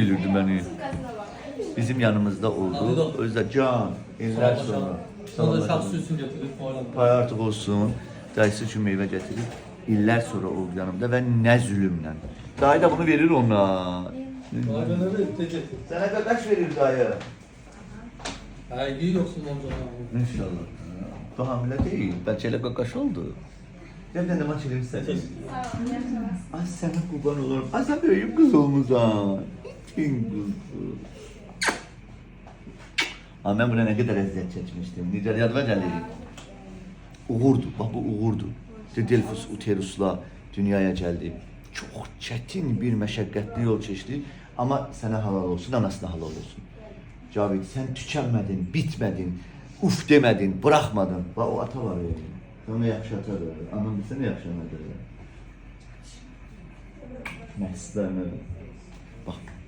Bilirdi beni. Bizim yanımızda oldu. Özde can, iller sonra. Sana da şahsı üstün getirip falan. Pay artıq olsun. Dayısı üçün meyvə gətirib. İllər sonra oldu yanımda və nə zülümlə. Dayı da bunu verir ona. Ne. Sənə qaç verir dayı? Ha iyi yoksun amca. İnşallah. Bu hamilə deyil. Bəlkə elə qaqaş oldu. Gəl də maç eləyim səni. Ay sənə qurban olurum. Ay sən böyük qız olmusan. İtin Ama ben buna ne kadar eziyet çekmiştim. Necə yadıma gəlir. Uğurdu, bax bu uğurdu. Delfus Uterus'la dünyaya geldi. Çok çetin bir meşakkatli yol geçti. Ama sana halal olsun, anasına halal olsun. Cavid sen tükenmedin, bitmedin, uf demedin, bırakmadın. Bak o ata var ya. Sana yaxşı ata verdi. Anam bilsene yaxşı ana verdi. Məsələn. Bak